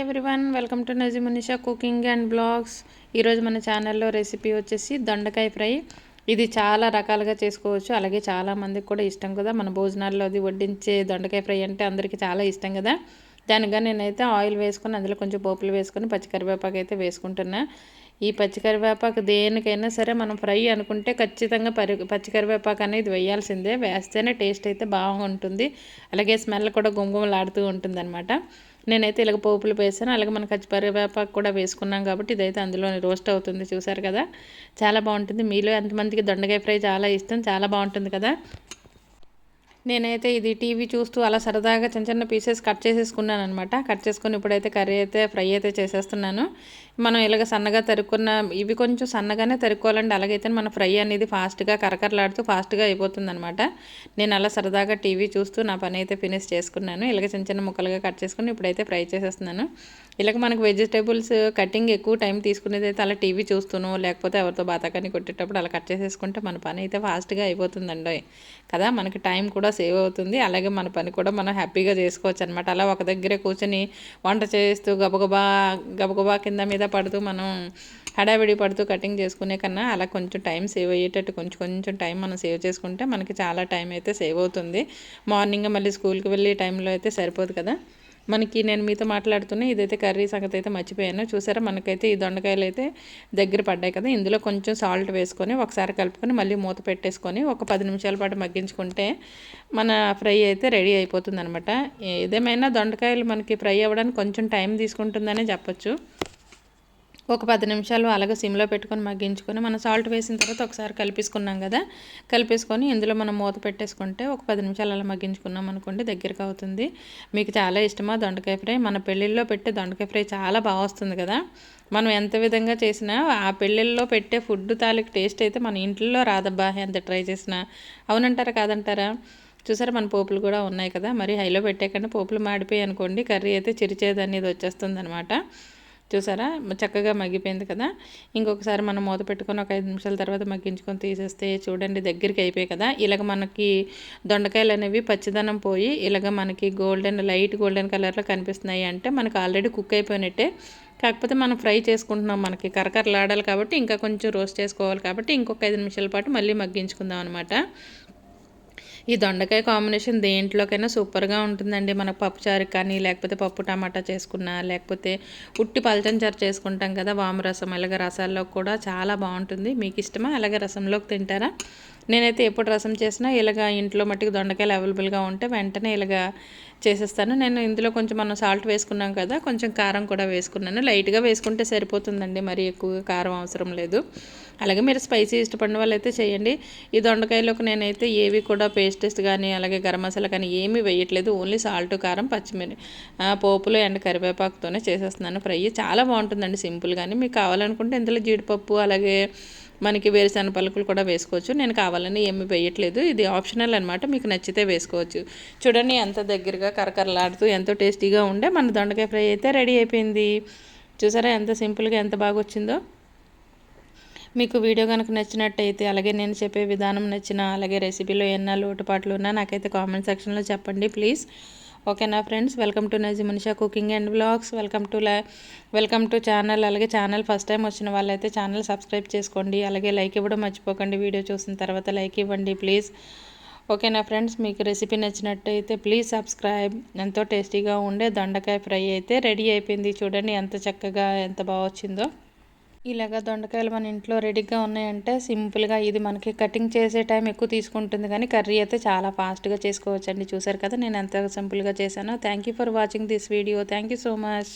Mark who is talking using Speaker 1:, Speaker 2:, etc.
Speaker 1: Everyone welcome to Naji Munisha cooking and blogs ఈరోజు మన ఛానల్లో రెసిపీ వచ్చేసి దొండకాయ ఫ్రై. ఇది చాలా రకాలుగా చేసుకోవచ్చు. అలాగే చాలామందికి కూడా ఇష్టం కదా. మన భోజనాల్లో అది వడ్డించే దొండకాయ ఫ్రై అంటే అందరికీ చాలా ఇష్టం కదా. దానిగా నేనైతే ఆయిల్ వేసుకొని అందులో కొంచెం పోపులు వేసుకొని పచ్చికరివేపాకు అయితే వేసుకుంటున్నా. ఈ పచ్చికరివేపాకు దేనికైనా సరే మనం ఫ్రై అనుకుంటే ఖచ్చితంగా పరి పచ్చికరివేపాకు అనేది వేయాల్సిందే. వేస్తేనే టేస్ట్ అయితే బాగుంటుంది. అలాగే స్మెల్ కూడా గుమగుమలాడుతూ ఉంటుంది అనమాట నేనైతే ఇలాగ పోపులు వేసాను. అలాగే మన కచ్చిపరివేపాకు కూడా వేసుకున్నాం కాబట్టి ఇదైతే అందులో రోస్ట్ అవుతుంది. చూసారు కదా? చాలా బాగుంటుంది. మీలో ఎంతమందికి దొండకాయ ఫ్రై చాలా ఇష్టం. చాలా బాగుంటుంది కదా? నేనైతే ఇది టీవీ చూస్తూ అలా సరదాగా చిన్న చిన్న పీసెస్ కట్ చేసేసుకున్నాను అనమాట కట్ చేసుకొని ఇప్పుడైతే కర్రీ అయితే ఫ్రై అయితే చేసేస్తున్నాను. మనం ఇలాగ సన్నగా తరుక్కున్న ఇవి కొంచెం సన్నగానే తరుక్కోవాలండి అలాగైతే మన ఫ్రై అనేది ఫాస్ట్గా కరకరలాడుతూ ఫాస్ట్గా అయిపోతుంది అనమాట నేను అలా సరదాగా టీవీ చూస్తూ నా పని అయితే ఫినిష్ చేసుకున్నాను. ఇలాగ చిన్న చిన్న ముక్కలుగా కట్ చేసుకుని ఇప్పుడైతే ఫ్రై చేసేస్తున్నాను. ఇలాగ మనకు వెజిటేబుల్స్ కటింగ్ ఎక్కువ టైం తీసుకునేది అయితే అలా టీవీ చూస్తూనో లేకపోతే ఎవరితో బాతాకాన్ని కొట్టేటప్పుడు అలా కట్ చేసేసుకుంటే మన పని అయితే ఫాస్ట్గా అయిపోతుందండి. కదా మనకి టైం కూడా సేవ్ అవుతుంది. అలాగే మన పని కూడా మనం హ్యాపీగా చేసుకోవచ్చు అనమాట అలా ఒక దగ్గరే కూర్చొని వంట చేస్తూ గబగబా గబగబా కింద మీద పడుతూ మనం హడావిడి పడుతూ కటింగ్ చేసుకునే కన్నా అలా కొంచెం టైం సేవ్ అయ్యేటట్టు కొంచెం కొంచెం టైం మనం సేవ్ చేసుకుంటే మనకి చాలా టైం అయితే సేవ్ అవుతుంది. మార్నింగ్ మళ్ళీ స్కూల్కి వెళ్ళే టైంలో అయితే సరిపోదు కదా. మనకి నేను మీతో మాట్లాడుతున్నా ఇదైతే కర్రీ సంగతి అయితే మర్చిపోయాను. చూసారా? మనకైతే ఈ దొండకాయలు అయితే దగ్గర పడ్డాయి కదా. ఇందులో కొంచెం సాల్ట్ వేసుకొని ఒకసారి కలుపుకొని మళ్ళీ మూత పెట్టేసుకొని ఒక పది నిమిషాల పాటు మగ్గించుకుంటే మన ఫ్రై అయితే రెడీ అయిపోతుంది అనమాట ఏదేమైనా దొండకాయలు మనకి ఫ్రై అవ్వడానికి కొంచెం టైం తీసుకుంటుందనే చెప్పచ్చు. ఒక పది నిమిషాలు అలాగే సిమ్లో పెట్టుకొని మగ్గించుకొని మనం సాల్ట్ వేసిన తర్వాత ఒకసారి కలిపేసుకున్నాం కదా కలిపేసుకొని ఇందులో మనం మూత పెట్టేసుకుంటే ఒక పది నిమిషాలు అలా మగ్గించుకున్నాం అనుకోండి దగ్గరకు అవుతుంది. మీకు చాలా ఇష్టమా దొండకాయ ఫ్రై? మన పెళ్ళిళ్ళలో పెట్టే దొండకాయ ఫ్రై చాలా బాగా వస్తుంది కదా. మనం ఎంత విధంగా చేసినా ఆ పెళ్ళిళ్ళలో పెట్టే ఫుడ్ తాలూకు టేస్ట్ అయితే మన ఇంట్లో రాదబ్బా ఎంత ట్రై చేసినా. అవునంటారా కాదంటారా? చూసారా మన పోపులు కూడా ఉన్నాయి కదా మరి హైలో పెట్టేకంటే పోపులు మాడిపోయి అనుకోండి కర్రీ అయితే చిరిచేది అనేది వచ్చేస్తుంది అనమాట చూసారా? చక్కగా మగ్గిపోయింది కదా? ఇంకొకసారి మనం మూత పెట్టుకొని ఒక ఐదు నిమిషాల తర్వాత మగ్గించుకొని తీసేస్తే చూడండి దగ్గరికి అయిపోయాయి కదా? ఇలాగ మనకి దొండకాయలు అనేవి పచ్చిదనం పోయి ఇలాగ మనకి గోల్డెన్ లైట్ గోల్డెన్ కలర్లో కనిపిస్తున్నాయి అంటే మనకు ఆల్రెడీ కుక్ అయిపోయినట్టే. కాకపోతే మనం ఫ్రై చేసుకుంటున్నాం మనకి. కరకరలాడాలి కాబట్టి ఇంకా కొంచెం రోస్ట్ చేసుకోవాలి కాబట్టి ఇంకొక ఐదు నిమిషాల పాటు మళ్ళీ మగ్గించుకుందాం అనమాట ఈ దొండకాయ కాంబినేషన్ దేంట్లోకైనా సూపర్గా ఉంటుందండి. మనకు పప్పుచారు కానీ లేకపోతే పప్పు టమాటా చేసుకున్నా లేకపోతే ఉట్టి పల్చంచారు చారు చేసుకుంటాం కదా వాము రసం అలాగే రసాల్లో కూడా చాలా బాగుంటుంది. మీకు ఇష్టమా? అలాగే రసంలోకి తింటారా? నేనైతే ఎప్పుడు రసం చేసినా ఇలాగ ఇంట్లో మట్టికి దొండకాయలు అవైలబుల్గా ఉంటే వెంటనే ఇలాగ చేసేస్తాను. నేను ఇందులో కొంచెం మనం సాల్ట్ వేసుకున్నాం కదా కొంచెం కారం కూడా వేసుకున్నాను. లైట్గా వేసుకుంటే సరిపోతుందండి మరి ఎక్కువగా కారం అవసరం లేదు. అలాగే మీరు స్పైసీ ఇష్టపడిన వాళ్ళైతే చేయండి. ఈ దొండకాయలోకి నేనైతే ఏవి కూడా పేస్ట్ పేస్టెస్ కానీ అలాగే గరం మసాలా కానీ ఏమీ వేయట్లేదు. ఓన్లీ సాల్ట్ కారం పచ్చిమిరి పోపులు అండ్ కరివేపాకుతోనే చేసేస్తున్నాను ఫ్రై. చాలా బాగుంటుందండి సింపుల్ కానీ మీకు కావాలనుకుంటే ఇందులో జీడిపప్పు అలాగే మనకి వేరుశనగ పలుకులు కూడా వేసుకోవచ్చు. నేను కావాలని ఏమి వేయట్లేదు. ఇది ఆప్షనల్ అనమాట మీకు నచ్చితే వేసుకోవచ్చు. చూడండి ఎంత దగ్గరగా కరకరలాడుతూ ఎంతో టేస్టీగా ఉండే మన దొండకాయ ఫ్రై అయితే రెడీ అయిపోయింది. చూసారా ఎంత సింపుల్గా ఎంత బాగా వచ్చిందో మీకు వీడియో కనుక నచ్చినట్టయితే అలాగే నేను చెప్పే విధానం నచ్చిన అలాగే రెసిపీలో ఎన్నో లోటుపాట్లు ఉన్నా నాకైతే కామెంట్ సెక్షన్లో చెప్పండి ప్లీజ్. ఓకేనా friends? Welcome to Naji Munisha cooking and blogs welcome to welcome to channel అలాగే ఛానల్ ఫస్ట్ టైం వచ్చిన వాళ్ళైతే ఛానల్ సబ్స్క్రైబ్ చేసుకోండి అలాగే లైక్ ఇవ్వడం మర్చిపోకండి. వీడియో చూసిన తర్వాత లైక్ ఇవ్వండి ప్లీజ్. ఓకేనా ఫ్రెండ్స్? మీకు రెసిపీ నచ్చినట్టయితే ప్లీజ్ సబ్స్క్రైబ్. ఎంతో టేస్టీగా ఉండే దొండకాయ ఫ్రై అయితే రెడీ అయిపోయింది. చూడండి ఎంత చక్కగా ఎంత బాగా వచ్చిందో. ఇలాగ దొండకాయలు మన ఇంట్లో రెడీగా ఉన్నాయంటే సింపుల్గా ఇది మనకి కటింగ్ చేసే టైం ఎక్కువ తీసుకుంటుంది. కానీ కర్రీ అయితే చాలా ఫాస్ట్గా చేసుకోవచ్చండి. చూసారు కదా నేను ఎంత సింపుల్గా చేశానో. Thank for watching this video. Thank so much.